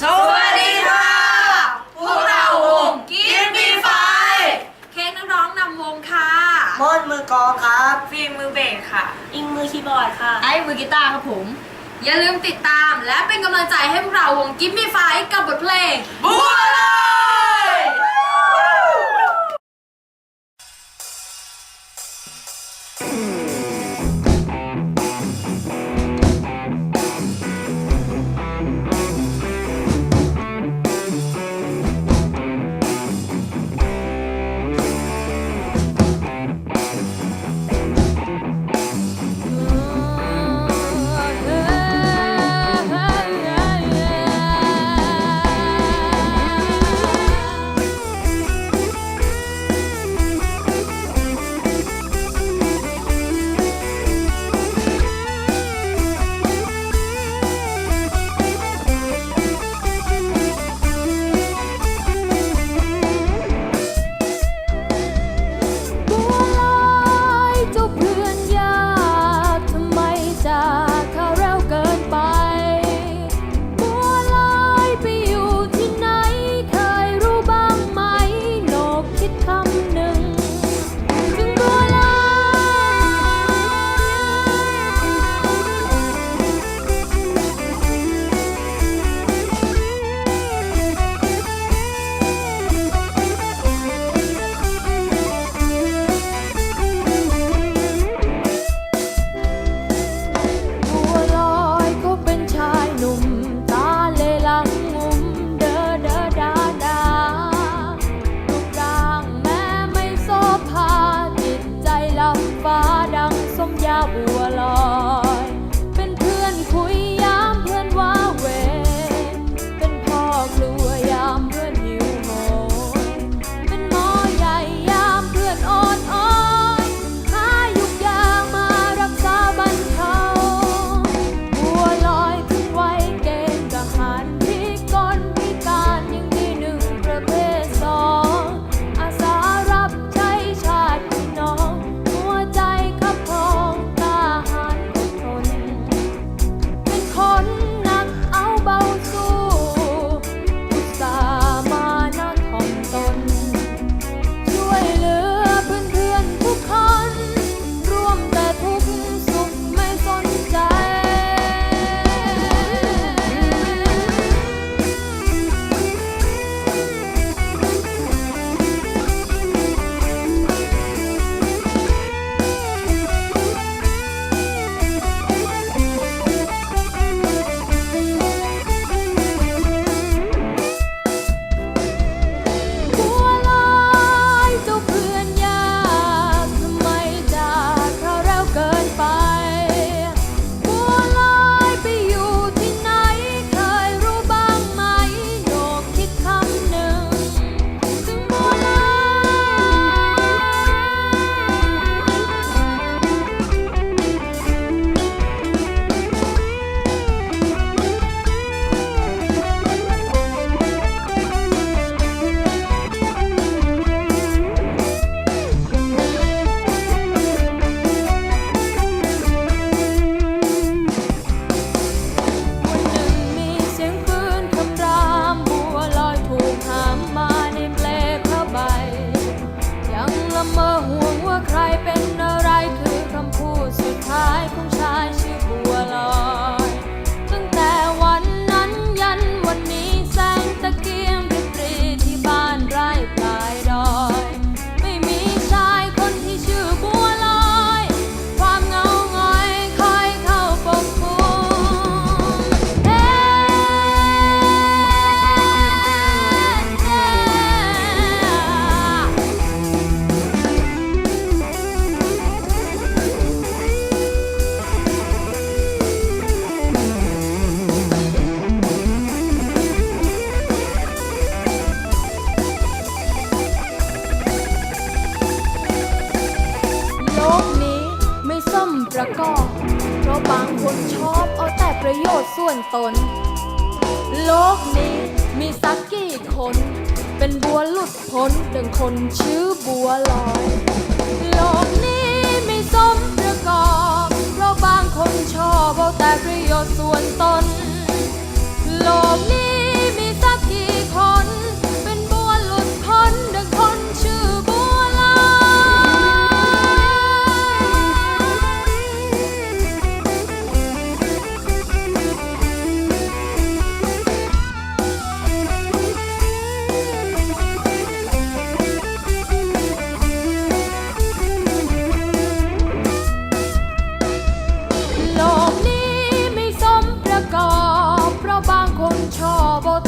สวัสดีค่ะ พวกเราวงกินบีไฟ เค้กน้องๆนำวงค่ะม่อนมือกองครับ ฟิล์มมือเบสค่ะ อิงมือคีย์บอร์ดค่ะ ไอ้มือกีตาร์ครับผม อย่าลืมติดตามและเป็นกำลังใจให้พวกเราวงกิมบีไฟกับบทเพลงบัว ก่เพราะบางคนชอบเอาแต่ประโยชน์ส่วนตน โลกนี้มีสักกี่คน เป็นบัวหลุดพ้นดังคนชื่อบัวลอย โลกนี้ 접어